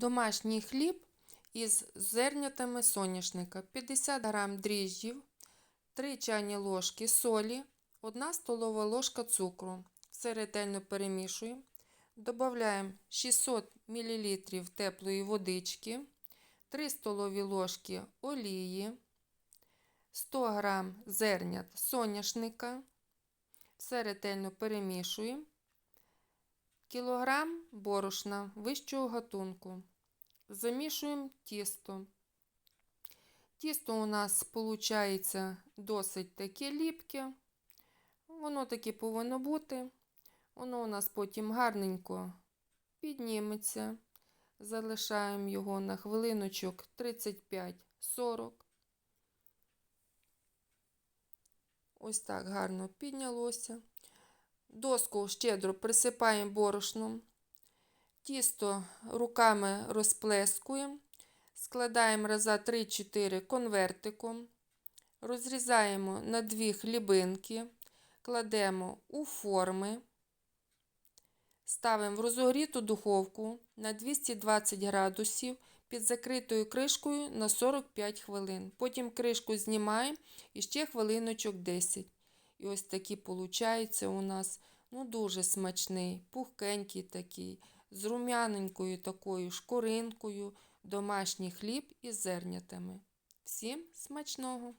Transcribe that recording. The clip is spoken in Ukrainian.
Домашній хліб із зернятами соняшника, 50 г дріжджів, 3 чайні ложки солі, 1 столова ложка цукру. Все ретельно перемішуємо. Додаємо 600 мл теплої водички, 3 столові ложки олії, 100 г зернят соняшника. Все ретельно перемішуємо. Кілограм борошна вищого гатунку. Замішуємо тісто. Тісто у нас виходить досить таке ліпке. Воно таке повинно бути. Воно у нас потім гарненько підніметься. Залишаємо його на хвилиночок 35-40. Ось так гарно піднялося. Доску щедро присипаємо борошном. Тісто руками розплескуємо. Складаємо раза 3-4 конвертиком. Розрізаємо на дві хлібинки. Кладемо у форми. Ставимо в розогріту духовку на 220 градусів під закритою кришкою на 45 хвилин. Потім кришку знімаємо і ще хвилиночок 10. І ось такі виходить у нас ну, дуже смачний, пухкенький такий, з рум'яненькою такою шкуринкою, домашній хліб із зернятами. Всім смачного!